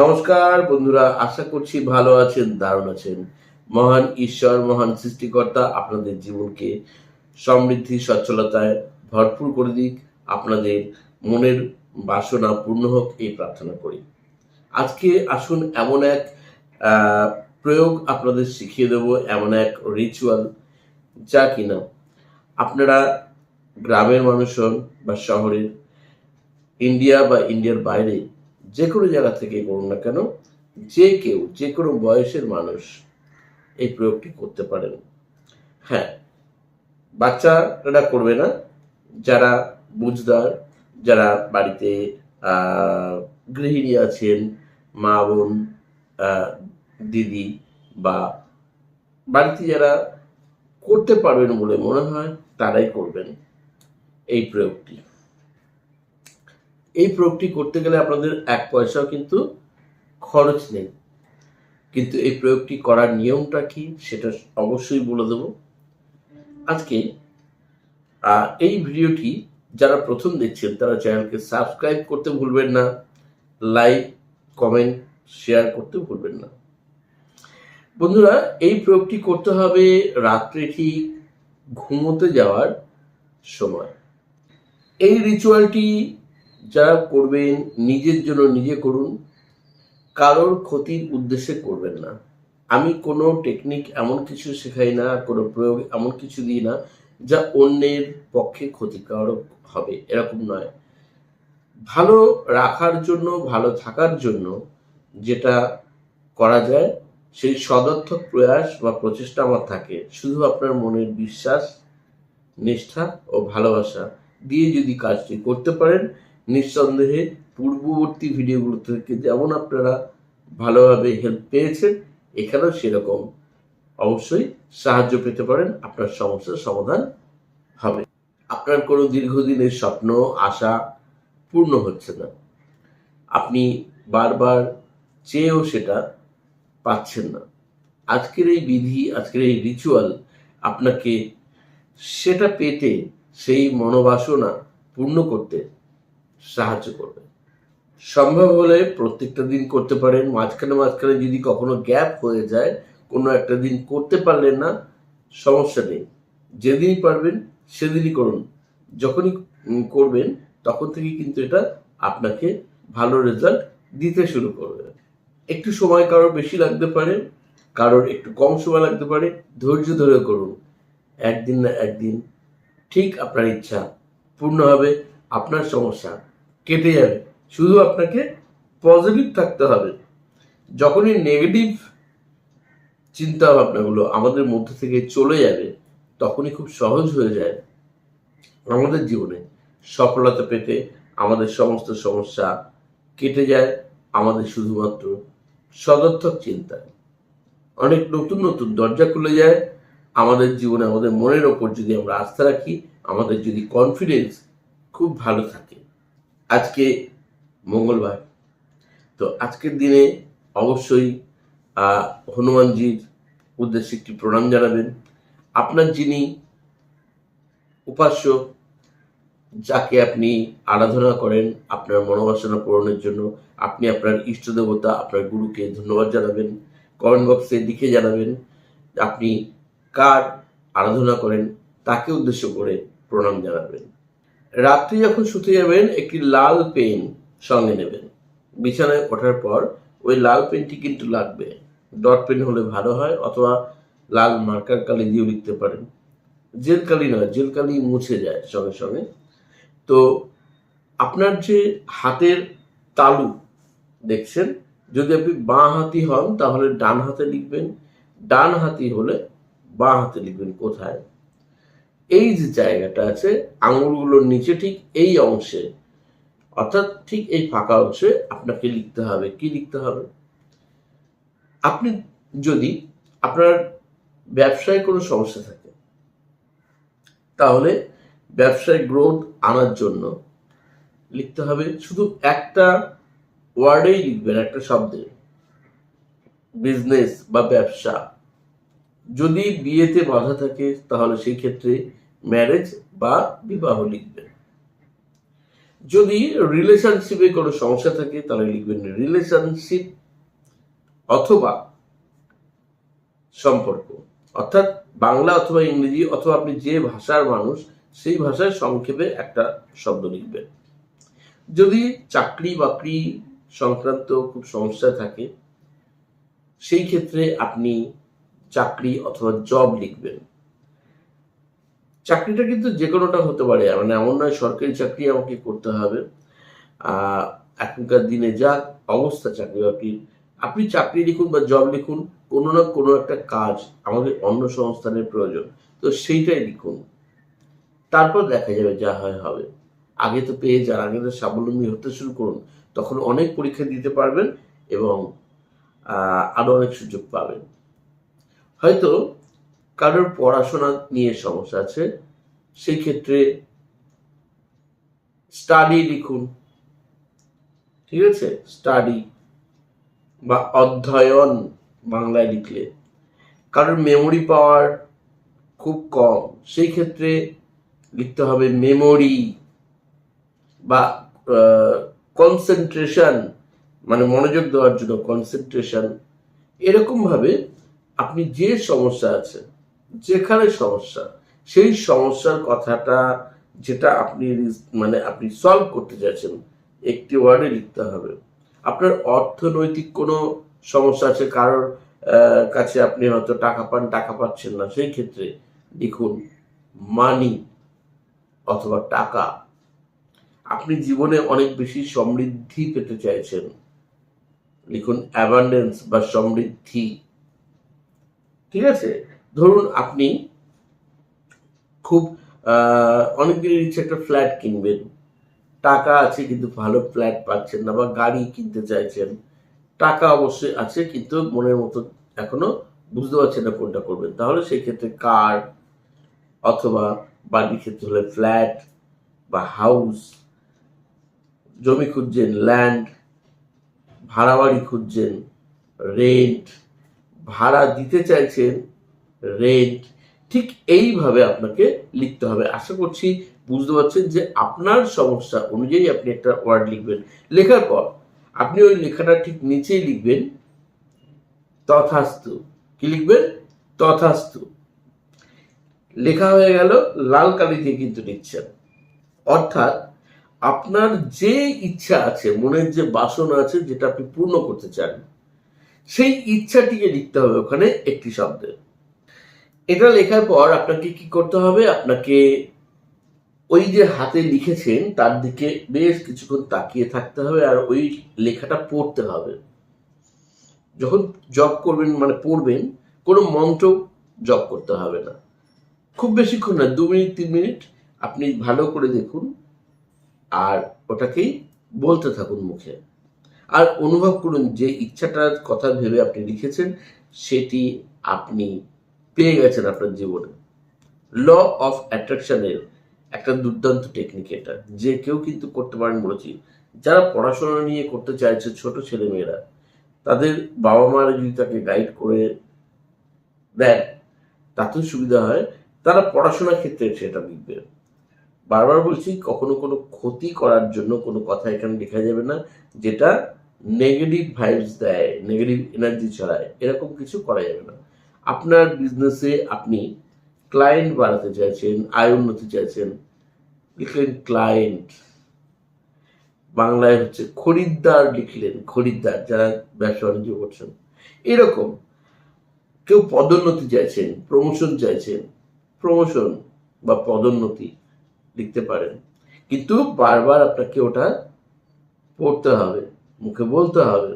নমস্কার, বন্ধুরা, আশা করছি ভালো আছেন, দারুণ আছেন। মহান ঈশ্বর, মহান সৃষ্টিকর্তা আপনাদের জীবনকে সমৃদ্ধি, সচ্ছলতায় ভরপুর করে দিক। আপনাদের মনের বাসনা পূর্ণ হোক, এই প্রার্থনা করি। আজকে আসুন এমন এক প্রয়োগ আপনাদের শিখিয়ে দেব, এমন এক রিচুয়াল যা কিনা। আপনারা গ্রামের মানুষ হন বা শহরের, ইন্ডিয়া বা ইন্ডিয়ার বাইরে যে কোনো জায়গা থেকে করুন না কেন, যে কেউ যে কোনো বয়সের মানুষ এই প্রয়োগটি করতে পারেন। হ্যাঁ বাচ্চারা করবে না, যারা বুঝদার, যারা বাড়িতে গৃহিণী আছেন, মা, বোন দিদি বা বাড়িতে যারা করতে পারবেন বলে মনে হয় তারাই করবেন এই প্রয়োগটি। এই প্রয়োগটি করতে গেলে আপনাদের এক পয়সাও কিন্তু খরচ নেই। কিন্তু এই প্রয়োগটি করার নিয়মটা কি সেটা অবশ্যই বলে দেব। আজকে এই ভিডিওটি যারা প্রথম দেখছেন তারা চ্যানেলকে সাবস্ক্রাইব করতে ভুলবেন না, লাইক, কমেন্ট, শেয়ার করতে ভুলবেন না। বন্ধুরা, এই প্রয়োগটি করতে হবে রাত্রে ঠিক ঘুমোতে যাওয়ার সময়। এই রিচুয়ালটি যারা করবেন, নিজের জন্য নিজে করুন, কারোর ক্ষতির উদ্দেশ্যে করবেন না। আমি কোনো টেকনিক এমন কিছু শেখাই না, কোনো প্রয়োগ এমন কিছু দিই না, যা অন্যের পক্ষে ক্ষতিকারক হবে, এরকম নয়। ভালো রাখার জন্য, ভালো থাকার জন্য যেটা করা যায়, সেই সদর্থক প্রয়াস বা প্রচেষ্টা আমার থাকে। শুধু আপনার মনের বিশ্বাস, নিষ্ঠা ও ভালোবাসা দিয়ে যদি কাজটি করতে পারেন নিঃসন্দেহে পূর্ববর্তী ভিডিওগুলো থেকে যেমন আপনারা ভালোভাবে হেল্প পেয়েছেন, এখানেও সেরকম অবশ্যই সাহায্য পেতে পারেন, আপনার সমস্যার সমাধান হবে। আপনার কোনো দীর্ঘদিনের স্বপ্ন, আশা পূর্ণ হচ্ছে না। আপনি বারবার চেয়েও সেটা পাচ্ছেন না। আজকের এই বিধি, আজকের এই রিচুয়াল আপনাকে সেটা পেতে, সেই মনোবাসনা পূর্ণ করতে সাহায্য করবে। সম্ভব হলে প্রত্যেকটা দিন করতে পারেন। মাঝখানে মাঝখানে যদি কখনো গ্যাপ হয়ে যায়, কোনো একটা দিন করতে পারলেন না, সমস্যা নেই। যেদিনই পারবেন, সেদিনই করুন। যখনই করবেন, তখন থেকে কিন্তু এটা আপনাকে ভালো রেজাল্ট দিতে শুরু করবে। একটু সময় কারোর বেশি লাগতে পারে, কারোর একটু কম সময় লাগতে পারে, ধৈর্য ধরে করুন। একদিন না একদিন, ঠিক আপনার ইচ্ছা পূর্ণ হবে, আপনার সমস্যা। কেটে যাবে। শুধু আপনাকে পজিটিভ থাকতে হবে। যখনই নেগেটিভ চিন্তা ভাবনাগুলো আমাদের মধ্যে থেকে চলে যাবে, তখনই খুব সহজ হয়ে যায় আমাদের জীবনে। সফলতা পেতে আমাদের সমস্ত সমস্যা কেটে যায় আমাদের শুধুমাত্র সদর্থক চিন্তায় অনেক নতুন নতুন দরজা খুলে যায়, আমাদের জীবনে আমাদের মনের ওপর যদি আমরা আস্থা রাখি, আমাদের যদি কনফিডেন্স খুব ভালো থাকে। আজকে মঙ্গলবার। তো আজকের দিনে অবশ্যই হনুমানজির উদ্দেশ্যে একটি প্রণাম জানাবেন। আপনার যিনি উপাস্য, যাকে আপনি আরাধনা করেন আপনার মনোবাসনা পূরণের জন্য, আপনি আপনার ইষ্ট দেবতা আপনার গুরুকে ধন্যবাদ জানাবেন। কমেন্ট বক্সে লিখে জানাবেন, আপনি কার আরাধনা করেন, তাকে উদ্দেশ্য করে প্রণাম জানাবেন। রাত্রি যখন শুতে যাবেন একটি লাল পেন সঙ্গে নেবেন। বিছানায় ওঠার পর ওই লাল পেনটি কিন্তু লাগবে। ডট পেন হলে ভালো হয়, অথবা লাল মার্কার কালি দিয়েও লিখতে পারেন। জেল কালি নয়, জেল কালি মুছে যায় সঙ্গে সঙ্গে। তো আপনার যে হাতের তালু দেখছেন, যদি আপনি বাঁ হাতি হন, তাহলে ডান হাতে লিখবেন। ডান হাতি হলে বাঁ হাতে লিখবেন, কোথায়? এই যে জায়গাটা আছে, আঙুলগুলোর নিচে ঠিক এই অংশে, অর্থাৎ ঠিক এই ফাঁকা অংশে আপনাকে লিখতে হবে। কি লিখতে হবে? আপনি যদি আপনার ব্যবসায় কোনো সমস্যা থাকে, তাহলে ব্যবসায় গ্রোথ আনার জন্য লিখতে হবে শুধু একটা ওয়ার্ডেই লিখবেন, একটা শব্দে। বিজনেস বা ব্যবসা। যদি বিয়েতে বাধা থাকে, তাহলে সেই ক্ষেত্রে ম্যারেজ বা বিবাহ লিখবেন। যদি রিলেশনশিপে কোনো সমস্যা থাকে, তাহলে লিখবেন রিলেশনশিপ অথবা সম্পর্ক। অর্থাৎ বাংলা অথবা ইংরেজি অথবা আপনি যে ভাষার মানুষ, সেই ভাষায় সংক্ষেপে একটা শব্দ লিখবেন। যদি চাকরি বাকরি সংক্রান্ত খুব সমস্যা থাকে, সেই ক্ষেত্রে আপনি চাকরি অথবা জব লিখবেন। চাকরিটা কিন্তু যে কোনোটা হতে পারে মানে এমন নয় সরকারি চাকরি আমাকে করতে হবে। এখনকার দিনে যা অবস্থা চাকরি বাকরির আপনি চাকরি লিখুন বা জব লিখুন কোনো না কোনো একটা কাজ আমাদের অন্য সংস্থানের প্রয়োজন তো সেইটাই লিখুন। তারপর দেখা যাবে যা হয় হবে। আগে তো পেয়ে যান আগে তো স্বাবলম্বী হতে শুরু করুন তখন অনেক পরীক্ষা দিতে পারবেন এবং আহ, আরও অনেক সুযোগ পাবেন। হয়তো কারোর পড়াশোনা নিয়ে সমস্যা আছে, সেই ক্ষেত্রে স্টাডি লিখুন। ঠিক আছে? স্টাডি বা অধ্যয়ন বাংলায় লিখলে। কারোর মেমোরি পাওয়ার খুব কম, সেই ক্ষেত্রে লিখতে হবে মেমোরি বা কনসেন্ট্রেশন মানে মনোযোগ দেওয়ার জন্য কনসেন্ট্রেশন এরকম ভাবে আপনি যে সমস্যা আছে যেখানে সমস্যা, সেই সমস্যার কথাটা যেটা আপনি মানে আপনি সলভ করতে চাইছেন, একটি ওয়ার্ডে লিখতে হবে। আপনার অর্থনৈতিক কোনো সমস্যা আছে, কারোর কাছে আপনি হয়তো টাকা পান, টাকা পাচ্ছেন না, সেই ক্ষেত্রে লিখুন মানি অথবা টাকা। আপনি জীবনে অনেক বেশি সমৃদ্ধি পেতে চাইছেন। লিখুন অ্যাবান্ডেন্স বা সমৃদ্ধি। ঠিক আছে? ধরুন আপনি খুব অনেকদিনের ইচ্ছে একটা ফ্ল্যাট কিনবেন। টাকা আছে কিন্তু ভালো ফ্ল্যাট পাচ্ছেন না বা গাড়ি কিনতে চাইছেন। টাকা অবশ্যই আছে কিন্তু মনের মতো এখনও বুঝতে পারছেন না কোনটা করবেন। তাহলে সেই ক্ষেত্রে কার অথবা বাড়ির ক্ষেত্রে হলে ফ্ল্যাট বা হাউস জমি খুঁজছেন ল্যান্ড ভাড়া বাড়ি খুঁজছেন রেন্ট ভাড়া দিতে চাইছেন রেন্ট ঠিক এইভাবে আপনাকে লিখতে হবে। আশা করছি বুঝতে পারছেন যে আপনার সমস্যা অনুযায়ী আপনি একটা ওয়ার্ড লিখবেন। লেখার পর আপনি ওই লেখাটা ঠিক নিচেই লিখবেন, তথাস্তু। কি লিখবেন? তথাস্তু। লেখা হয়ে গেল, লাল কালি দিয়ে কিন্তু লিখছেন। অর্থাৎ আপনার যে ইচ্ছা আছে, মনের যে বাসনা আছে, যেটা আপনি পূর্ণ করতে চান সেই ইচ্ছাটিকে লিখতে হবে ওখানে একটি শব্দে। এটা লেখার পর আপনাকে কি করতে হবে? আপনাকে ওই যে হাতে লিখেছেন, তার দিকে বেশ কিছুক্ষণ তাকিয়ে থাকতে হবে আর ওই লেখাটা পড়তে হবে। যখন জব করবেন মানে পড়বেন, কোনো মন্ত্র জব করতে হবে না। খুব বেশিক্ষণ না, দু মিনিট, তিন মিনিট আপনি ভালো করে দেখুন আর ওটাকেই বলতে থাকুন মুখে। আর অনুভব করুন যে ইচ্ছাটার কথা ভেবে আপনি লিখেছেন, সেটি আপনি পেয়ে গেছেন আপনার জীবনে। ল অফ অ্যাট্রাকশনের একটা দুর্দান্ত টেকনিক এটা। যে কেউ কিন্তু করতে পারেন বলেছি। যারা পড়াশোনা নিয়ে করতে চাইছে ছোট ছেলে মেয়েরা তাদের বাবা মারা যদি তাকে গাইড করে দেন তাতেও সুবিধা হয়। তারা পড়াশোনার ক্ষেত্রে সেটা লিখবে। বারবার বলছি, কখনো কোনো ক্ষতি করার জন্য কোনো কথা এখানে লেখা যাবে না, যেটা নেগেটিভ ভাইবস দেয় নেগেটিভ এনার্জি ছড়ায়, এরকম কিছু করা যাবে না। আপনার বিজনেসে আপনি ক্লায়েন্ট বাড়াতে চাইছেন, আয় উন্নতি চাইছেন, লিখলেন ক্লায়েন্ট বাংলায় হচ্ছে খরিদ্দার লিখলেন খরিদ্দার, যারা ব্যবসা বাণিজ্য করছেন। এরকম কেউ পদোন্নতি চাইছেন প্রমোশন চাইছেন প্রমোশন বা পদোন্নতি লিখতে পারেন। কিন্তু বারবার আপনাকে ওটা পড়তে হবে। মুখে বলতে হবে,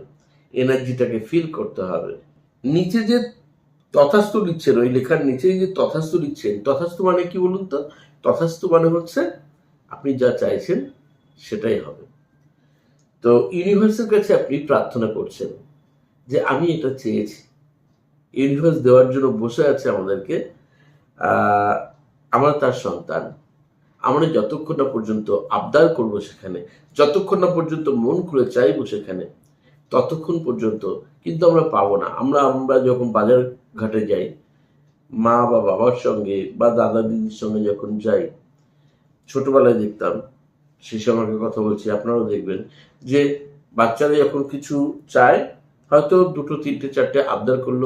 এনার্জিটাকে ফিল করতে হবে। নিচে যে তথাস্তু লিখছেন ওই লেখার নিচে যে তথাস্তু লিখছেন তথাস্তু মানে কি বলুন তো? তথাস্তু মানে হচ্ছে আপনি যা চাইছেন সেটাই হবে। তো ইউনিভার্সের কাছে আপনি প্রার্থনা করছেন যে আমি এটা চেয়েছি। ইউনিভার্স দেওয়ার জন্য বসে আছে আমাদেরকে আমরা তার সন্তান। আমরা যতক্ষণ না পর্যন্ত আবদার করব সেখানে, যতক্ষণ না পর্যন্ত মন খুলে চাইব সেখানে, ততক্ষণ পর্যন্ত কিন্তু আমরা পাবো না। আমরা আমরা যখন বাজার ঘাটে যাই, মা বা বাবার সঙ্গে বা দাদা দিদির সঙ্গে যখন যাই, ছোটবেলায় দেখতাম, সেই সম্পর্কে কথা বলছি, আপনারাও দেখবেন যে বাচ্চারা যখন কিছু চায়, হয়তো দুটো, তিনটে, চারটে আবদার করল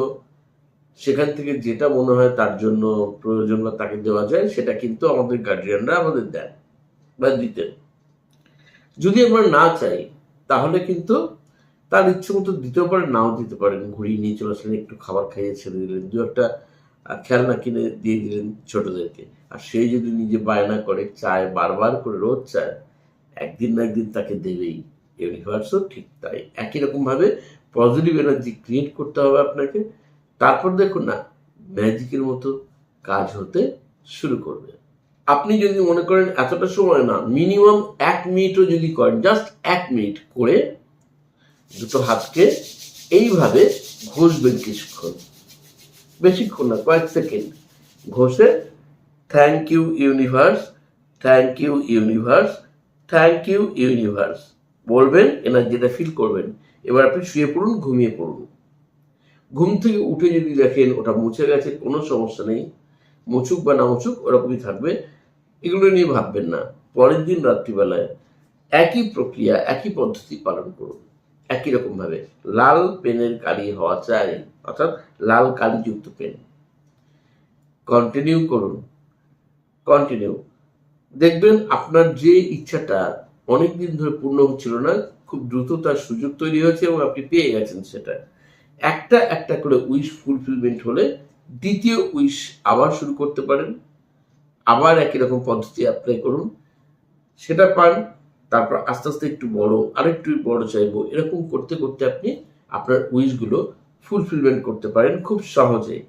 সেখান থেকে যেটা মনে হয় তার জন্য প্রয়োজন বা তাকে দেওয়া যায়, সেটা কিন্তু আমাদের গার্জিয়ানরা আমাদের দেন বা দিতেন। যদি আমরা না চাই, তাহলে কিন্তু তার ইচ্ছে মতো দিতেও পারেন, নাও দিতে পারেন। ঘুরিয়ে নিয়ে চলে আসলেন, একটু খাবার খাইয়ে ছেড়ে দিলেন, দু একটা খেলনা কিনে দিয়ে দিলেন ছোটদেরকে। আর সে যদি নিজে বায়না করে, চায়, বারবার করে, রোজ চায়, একদিন না একদিন তাকে দেবেই। ইউনিভার্সও ঠিক তাই। একই রকম ভাবে পজিটিভ এনার্জি ক্রিয়েট করতে হবে আপনাকে। তারপর দেখুন না ম্যাজিকের মতো কাজ হতে শুরু করবে। আপনি যদি মনে করেন এতটা সময় না মিনিমাম এক মিনিটও যদি করেন জাস্ট এক মিনিট করে দুটো হাতকে এইভাবে ঘষবেন কিছুক্ষণ। বেশিক্ষণ না, কয়েক সেকেন্ড। ঘষে thank you universe thank you universe thank you universe বলবেন এনার্জিটা ফিল করবেন। এবার আপনি শুয়ে পড়ুন, ঘুমিয়ে পড়ুন। ঘুম থেকে উঠে যদি দেখেন ওটা মুছে গেছে, কোনো সমস্যা নেই। মুছুক বা না মুছুক, ওরকমই থাকবে। এগুলো নিয়ে ভাববেন না। পরের দিন রাত্রিবেলায় একই প্রক্রিয়া, একই পদ্ধতি পালন করুন। একই রকম ভাবে লাল পেনের কালি হওয়া চাই, অর্থাৎ লাল কালিযুক্ত পেন। কন্টিনিউ করুন। কন্টিনিউ। দেখবেন আপনার যে ইচ্ছাটা অনেক দিন ধরে পূর্ণ হচ্ছিল না, খুব দ্রুত তার সুযোগ তৈরি হয়েছে এবং আপনি পেয়ে গেছেন সেটা। একটা একটা করে উইশ ফুলফিলমেন্ট হলে দ্বিতীয় উইশ আবার শুরু করতে পারেন। আবার একই রকম পদ্ধতি অ্যাপ্লাই করুন। সেটা পান, তারপর আস্তে আস্তে একটু বড়, আরেকটু বড় চাইব। এরকম করতে করতে আপনি আপনার উইশগুলো ফুলফিলমেন্ট করতে পারেন খুব সহজে।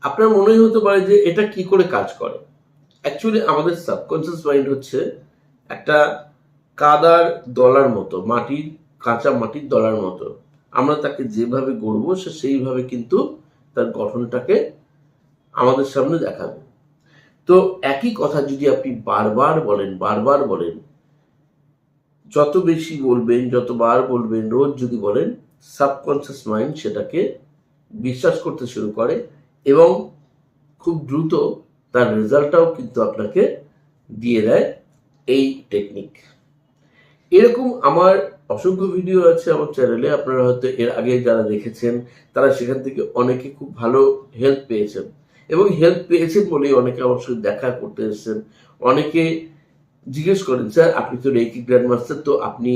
আপনার মনেই হতে পারে যে এটা কি করে কাজ করে। অ্যাকচুয়ালি আমাদের সাবকনসিয়াস মাইন্ড হচ্ছে একটা কাদার দলার মতো, মাটির, কাঁচা মাটির দলার মতো। আমরা তাকে যেভাবে গড়বো, সে সেইভাবে কিন্তু তার গঠনটাকে আমাদের সামনে দেখাবে। তো একই কথা যদি আপনি বারবার বলেন বারবার বলেন, যত বেশি বলবেন, যতবার বলবেন, রোজ যদি বলেন সাবকনসিয়াস মাইন্ড সেটাকে বিশ্বাস করতে শুরু করে এবং খুব দ্রুত তার রেজাল্টটাও কিন্তু আপনাকে দিয়ে দেয় এই টেকনিক এরকম আমার অসংখ্য ভিডিও আছে আমার চ্যানেলে আপনারা হয়তো এর আগে যারা দেখেছেন, তারা সেখান থেকে অনেকে খুব ভালো হেল্প পেয়েছেন। এবং হেল্প পেয়েছেন বলেই অনেকে আমার সঙ্গে দেখা করতে এসেছেন। অনেকে জিজ্ঞেস করেন, স্যার, আপনি তো রেকি গ্র্যান্ড মাস্টার তো আপনি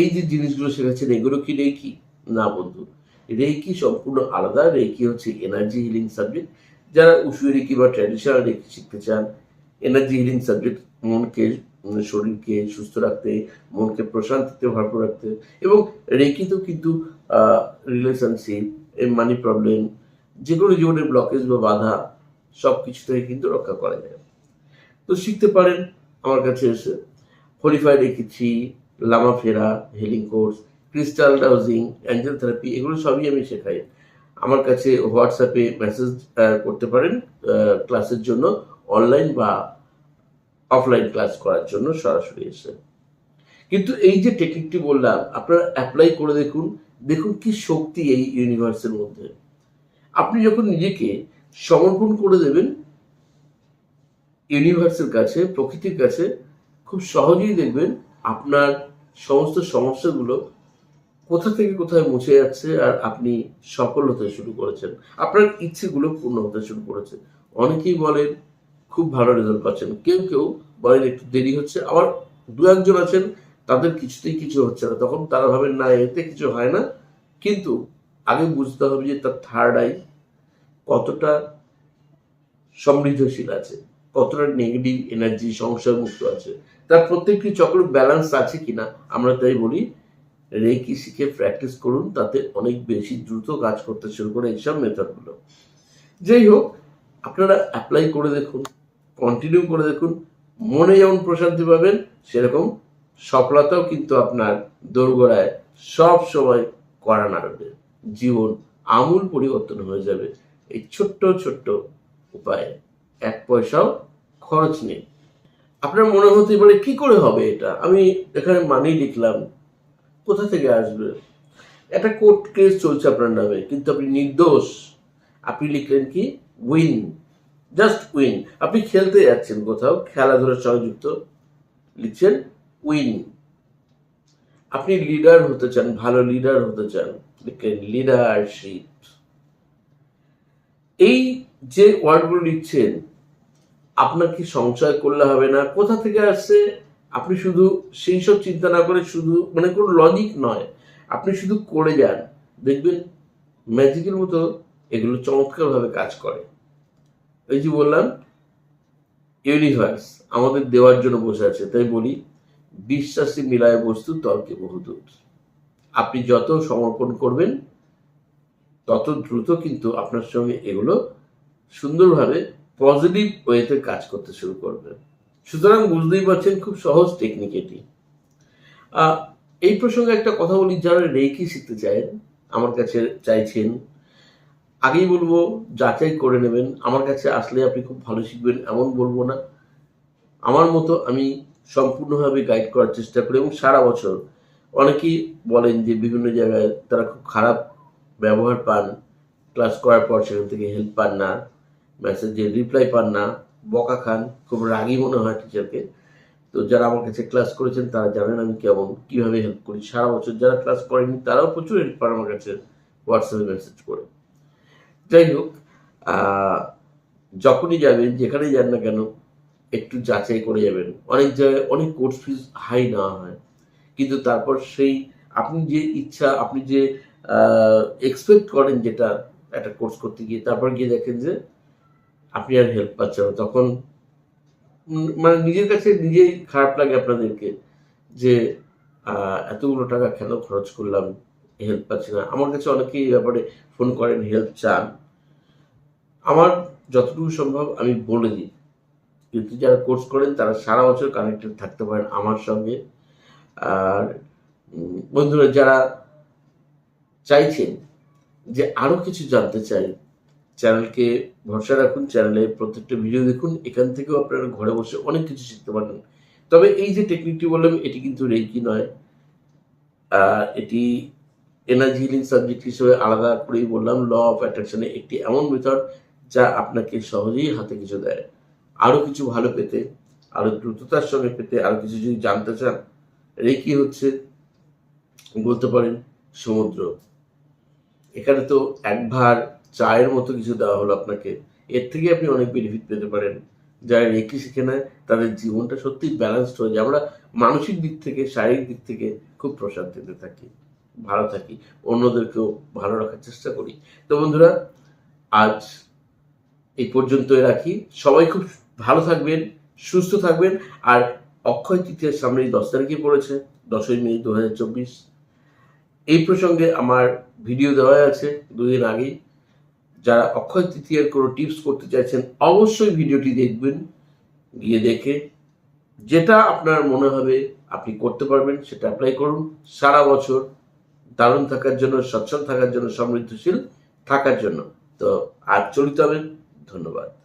এই যে জিনিসগুলো শেখাচ্ছেন, এগুলো কি রেকি না বন্ধু রেকি সম্পূর্ণ আলাদা। রেকি হচ্ছে এনার্জি হিলিং সাবজেক্ট যারা উসু রেকি বা ট্র্যাডিশনাল রেকি শিখতে চান এনার্জি হিলিং সাবজেক্ট মনকে শরীরকে সুস্থ রাখতে, মনকে প্রশান্তিতে ভরপুর রাখতে এবং রেকিতেও কিন্তু রিলেশনশিপ মানি প্রবলেম যে কোনো জীবনের ব্লকেজ বা বাধা সব কিছু থেকে কিন্তু রক্ষা করা যায়। তো শিখতে পারেন আমার কাছে এসে। হরিফাই রেখেছি, Lama Fera healing course crystal dowsing angel therapy এগুলো সবই আমি শেখাই। আমার কাছে হোয়াটসঅ্যাপে মেসেজ করতে পারেন ক্লাসের জন্য অনলাইন বা অফলাইন ক্লাস করার জন্য সরাসরি এসে। কিন্তু এই যে টেকনিকটি বললাম, আপনারা অ্যাপ্লাই করে দেখুন দেখুন কি শক্তি এই ইউনিভার্সের মধ্যে। আপনি যখন নিজেকে সমর্পণ করে দেবেন ইউনিভার্সের কাছে, প্রকৃতির কাছে, খুব সহজেই দেখবেন আপনার সমস্ত সমস্যাগুলো কোথা থেকে কোথায় মুছে যাচ্ছে আর আপনি সফল হতে শুরু করেছেন। আপনার ইচ্ছেগুলো পূর্ণ হতে শুরু করেছে। অনেকেই বলেন খুব ভালো রেজাল্ট পাচ্ছেন। কেউ কেউ বলেন একটু দেরি হচ্ছে, আবার দু একজন আছেন, তাদের কিছুতেই কিছু হচ্ছে না। তখন তারা ভাবেন, না, এতে কিছু হয় না। কিন্তু আগে বুঝতে হবে যে তার থার্ড আই কতটা সমৃদ্ধশীল আছে, কতটা নেগেটিভ এনার্জি সংশয় মুক্ত আছে। তার প্রত্যেকটি চক্র ব্যালেন্স আছে কিনা, আমরা তাই বলি, রেকি শিখে প্র্যাকটিস করুন, তাতে অনেক বেশি দ্রুত কাজ করতে শুরু করে এইসব মেথডগুলো যাই হোক, আপনারা অ্যাপ্লাই করে দেখুন। কন্টিনিউ করে দেখুন, মনে যেমন প্রশান্তি পাবেন, সেরকম সফলতাও কিন্তু আপনার দোরগোড়ায় সব সময় করা নাড়বে জীবন আমূল পরিবর্তন হয়ে যাবে। এই ছোট্ট ছোট্ট উপায়ে এক পয়সাও খরচ নেই। আপনার মনে হতে পারে, কি করে হবে এটা? আমি এখানে মানি লিখলাম, কোথা থেকে আসবে? একটা কোর্ট কেস চলছে আপনার নামে, কিন্তু আপনি নির্দোষ। আপনি লিখলেন কি? উইন। জাস্ট উইন আপনি খেলতে যাচ্ছেন কোথাও, খেলাধুলার সঙ্গে যুক্ত, লিখছেন উইন আপনি লিডার হতে চান, ভালো লিডার হতে চান লিডারশিপ এই যে ওয়ার্ডগুলো লিখছেন আপনার কি সংশয় করলে হবে না। কোথা থেকে আসছে? আপনি শুধু সেই সব চিন্তা না করে শুধু মানে কোনো লজিক নয়। আপনি শুধু করে যান। দেখবেন ম্যাজিকের মতো এগুলো চমৎকারভাবে কাজ করে। এই যে বললাম ইউনিভার্স আমাদের দেওয়ার জন্য বসে আছে, তাই বলি, বিশ্বাসী মিলায় বস্তু তর্কে বহুদূর। আপনি যত সমর্পণ করবেন, তত দ্রুত কিন্তু আপনার সঙ্গে এগুলো সুন্দরভাবে পজিটিভ ওয়েতে কাজ করতে শুরু করবে। সুতরাং বুঝতেই পারছেন খুব সহজ টেকনিক এটি। এই প্রসঙ্গে একটা কথা বলি, যারা রেকি শিখতে চায়, আমার কাছে চাইছেন আগেই বলব, যাচাই করে নেবেন। আমার কাছে আসলে আপনি খুব ভালো শিখবেন, এমন বলব না। আমার মতো আমি সম্পূর্ণভাবে গাইড করার চেষ্টা করি এবং সারা বছর অনেকেই বলেন যে বিভিন্ন জায়গায় তারা খুব খারাপ ব্যবহার পান ক্লাস করার পর সেখান থেকে হেল্প পান না মেসেজের রিপ্লাই পান না, বকা খান, খুব রাগী মনে হয় টিচারকে তো যারা আমার কাছে ক্লাস করেছেন, তারা জানেন আমি কেমন, কীভাবে হেল্প করি। সারা বছর যারা ক্লাস করেনি তারাও প্রচুর হেল্প পান আমার কাছে হোয়াটসঅ্যাপে মেসেজ করে। যাই হোক যখনই যাবেন, যেখানেই যান না কেন, একটু যাচাই করে যাবেন। অনেক জায়গায় অনেক কোর্স ফিস হাই না হয়। কিন্তু তারপর সেই, আপনি যে ইচ্ছা, আপনি যে এক্সপেক্ট করেন যেটা, একটা কোর্স করতে গিয়ে, তারপর গিয়ে দেখেন যে, আপনি আর হেল্প পাচ্ছেন না। তখন মানে নিজের কাছে নিজেই খারাপ লাগে আপনাদেরকে যে এতগুলো টাকা কেন খরচ করলাম হেল্প পাচ্ছি না। আমার কাছে অনেকেই এই ব্যাপারে ফোন করেন হেল্প চান। আমার যতটুকু সম্ভব আমি বলে দিই। কিন্তু যারা কোর্স করেন, তারা সারা বছর কানেক্টেড থাকতে পারেন আমার সঙ্গে। আর বন্ধুরা, যারা চাইছেন যে আরও কিছু জানতে চাই, চ্যানেলকে ভরসা রাখুন চ্যানেলে প্রত্যেকটা ভিডিও দেখুন। এখান থেকেও আপনারা ঘরে বসে অনেক কিছু শিখতে পারেন তবে এই যে টেকনিকটি বললাম, এটি কিন্তু রেকি নয়। এটি এনার্জি হিলিং সাবজেক্ট হিসেবে আলাদা করেই বললাম। ল অফ অ্যাট্রাকশনে একটি এমন মেথড যা আপনাকে সহজেই হাতে কিছু দেয়। আরও কিছু ভালো পেতে, আরও দ্রুততার সঙ্গে পেতে, আরও কিছু যদি জানতে চান, রেকি হচ্ছে বলতে পারেন সমুদ্র। এখানে তো এক ভার চায়ের মতো কিছু দেওয়া হলো আপনাকে। এর থেকে আপনি অনেক বেনিফিট পেতে পারেন। যারা রেকি শিখে নেয়, তাদের জীবনটা সত্যি ব্যালেন্সড হয়ে যায়। আমরা মানসিক দিক থেকে, শারীরিক দিক থেকে খুব প্রশান্তিতে থাকি, ভালো থাকি। অন্যদেরকেও ভালো রাখার চেষ্টা করি। তো বন্ধুরা, আজ এই পর্যন্তই রাখি। সবাই খুব ভালো থাকবেন, সুস্থ থাকবেন। আর অক্ষয় তৃতীয়ার সামনেই দশ তারিখে পড়েছে, দশই মে দু হাজার চব্বিশ। এই প্রসঙ্গে আমার ভিডিও দেওয়া আছে দুদিন আগেই। যারা অক্ষয় তৃতীয়ার কোনো টিপস করতে চাইছেন, অবশ্যই ভিডিওটি দেখবেন, গিয়ে দেখে। যেটা আপনার মনে হবে আপনি করতে পারবেন, সেটা অ্যাপ্লাই করুন। সারা বছর দারুণ থাকার জন্য, সচ্ছল থাকার জন্য, সমৃদ্ধশীল থাকার জন্য। তো আজ চলিত হবেন ধন্যবাদ।